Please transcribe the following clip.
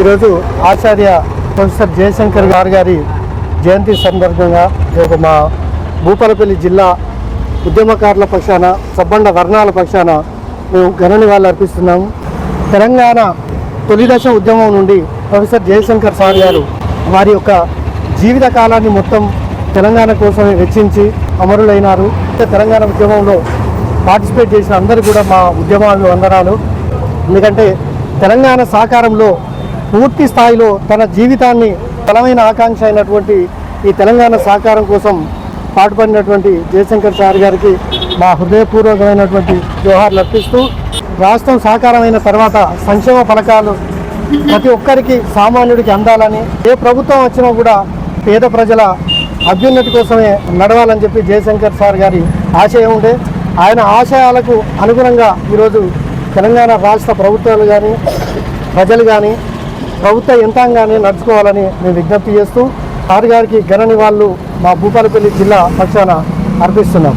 ఈరోజు ఆచార్య ప్రొఫెసర్ జయశంకర్ గారు గారి జయంతి సందర్భంగా ఒక మా భూపాలపల్లి జిల్లా ఉద్యమకారుల పక్షాన సబ్బండ వర్ణాల పక్షాన మేము ఘన నివాళులు అర్పిస్తున్నాము. తెలంగాణ తొలిదశ ఉద్యమం నుండి ప్రొఫెసర్ జయశంకర్ సార్ గారు వారి యొక్క జీవిత కాలాన్ని మొత్తం తెలంగాణ కోసమే వెచ్చించి అమరులైనారు. తెలంగాణ ఉద్యమంలో పార్టిసిపేట్ చేసిన అందరూ కూడా మా ఉద్యమాలు వందనాలు ఎందుకంటే తెలంగాణ సాకారంలో పూర్తి స్థాయిలో తన జీవితాన్ని బలమైన ఆకాంక్ష అయినటువంటి ఈ తెలంగాణ సహకారం కోసం పాటుపడినటువంటి జయశంకర్ సార్ గారికి మా హృదయపూర్వకమైనటువంటి జోహార్లు అర్పిస్తూ రాష్ట్రం సహకారమైన తర్వాత సంక్షేమ పథకాలు ప్రతి ఒక్కరికి సామాన్యుడికి అందాలని ఏ ప్రభుత్వం వచ్చినా కూడా పేద ప్రజల అభ్యున్నతి కోసమే నడవాలని చెప్పి జయశంకర్ సార్ గారి ఆశయం ఉండే. ఆయన ఆశయాలకు అనుగుణంగా ఈరోజు తెలంగాణ రాష్ట్ర ప్రభుత్వాలు కానీ ప్రజలు కానీ ప్రభుత్వ యంత్రాంగాన్ని నడుచుకోవాలని మేము విజ్ఞప్తి చేస్తూ ఆరు గారికి ఘన నివాళులు మా భూపాలపల్లి జిల్లా పక్షాన అర్పిస్తున్నాం.